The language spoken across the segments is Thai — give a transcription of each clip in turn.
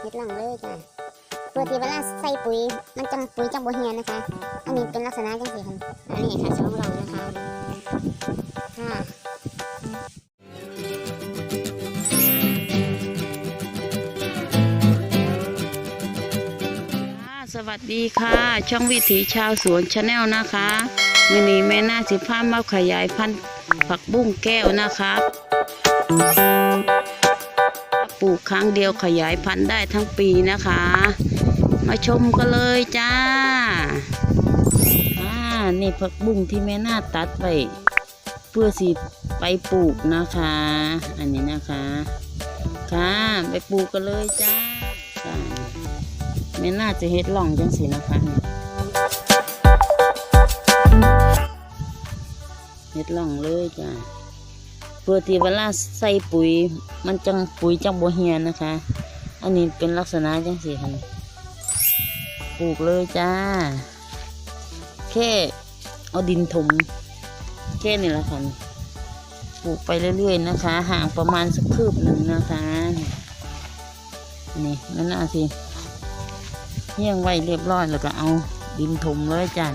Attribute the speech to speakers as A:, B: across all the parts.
A: เฮ็ดหลังเลยจ้ะเพื่อที่เวลาใส่ปุ๋ย มันจังปุ๋ยจังบ่เหียนนะคะ อันนี้เป็นลักษณะจังซี่ค่ะอันนี้ค่ะสองหลังนะคะค่ะ
B: สวัสดีค่ะ ช่องวิถีชาวสวนชาแนลนะคะวันนี้แม่น่าสิพามาขยายพันธุ์ผักบุ้งแก้วนะคะ ปลูกครั้งเดียวขยายพันธุ์ได้ทั้งปีนะคะ มาชมกันเลยจ้าอ่านี่ผักบุ้งที่แม่นาตัดไว้เพื่อสิไปปลูกนะคะ อันนี้นะคะ ค่ะไปปลูกกันเลยจ้าแม่น่าจะเฮ็ดหล่องจังสินะคะเฮ็ดหล่องเลยจ้ะ เพื่อที่เวลาใส่ปุ๋ย มันจังปุ๋ยจังโบเฮียนนะคะ อันนี้เป็นลักษณะจังสิค่ะปลูกเลยจ้า แค่เอาดินถมแค่นี้ละค่ะปลูกไปเรื่อยๆนะคะ ห่างประมาณสักคืบหนึ่งนะคะนี่นั่นน่าสิเฮี้ยงไว้เรียบร้อยแล้วก็เอาดินถมเลยจัน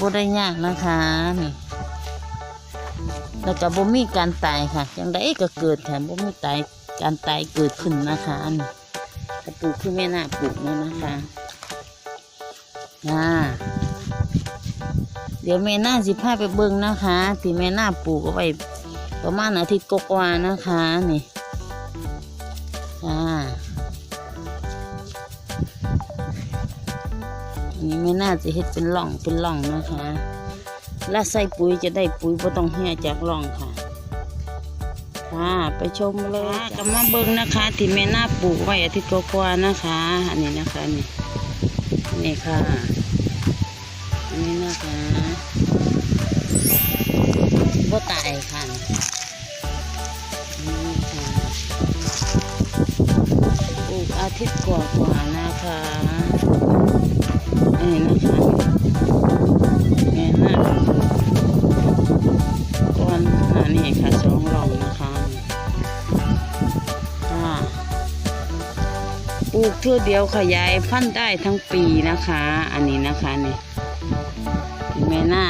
B: บ่ได้ยากนะคะนี่แล้วก็บ่มีการตายค่ะจังไดก็เกิดค่ะบ่มีตายการตายเกิดขึ้นนะคะนี่ปลูกคือแม่น่าปลูกเนี่ยนะคะอาเดี๋ยวแม่น่าสิพาไปเบิ่งนะคะที่แม่น่าปลูกเอาไว้ประมาณอาทิตย์กว่าๆนะคะนี่จ้า นนี้ไม่น่าจะเฮ็ดเป็นหล่องเป็นหล่องนะคะและใส่ปุ๋ยจะได้ปุ๋ยบ่ต้องเหี่ยจากหล่องค่ะค่ะไปชมเลยก็มาเบิ่งนะคะที่แม่น่าปลูกไว้อาทิตย์กว่าๆนะคะ อันนี้นะคะนี่นี่ค่ะอันนี้นะคะบ่ตายค่ะนี่ค่ะปลูกอาทิตย์กว่าๆนะคะ นอันนี้ค่ะสองหล่องนะคะปลูกเท่อเดียวขยายพันธุ์ได้ทั้งปีนะคะ อันนี้นะคะนี่แม่น่า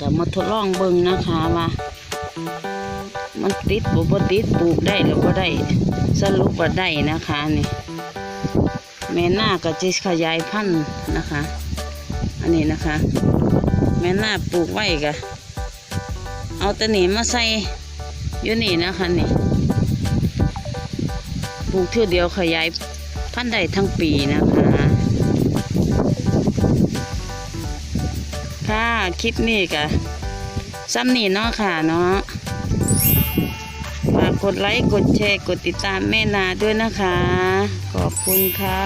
B: ก็มาทดลองเบิ่งนะคะว่ามันติดบ่บ่ติดปลูกได้หรือบ่ได้สรุปว่าได้นะคะนี่แม่นาก็จะขยายพันธุ์นะคะ อันนี้นะคะ แม่นาปลูกไว้ก็ เอาตะหนีมาใส่อยู่นี่นะคะนี่ปลูกเท่าเดียวขยายพันธุ์ได้ทั้งปีนะคะ ค่ะคลิปนี้ก็ซ้ำนี่เนาะค่ะเนาะฝากกดไลค์ กดแชร์ กดติดตามแม่นาด้วยนะคะ ขอบคุณค่ะ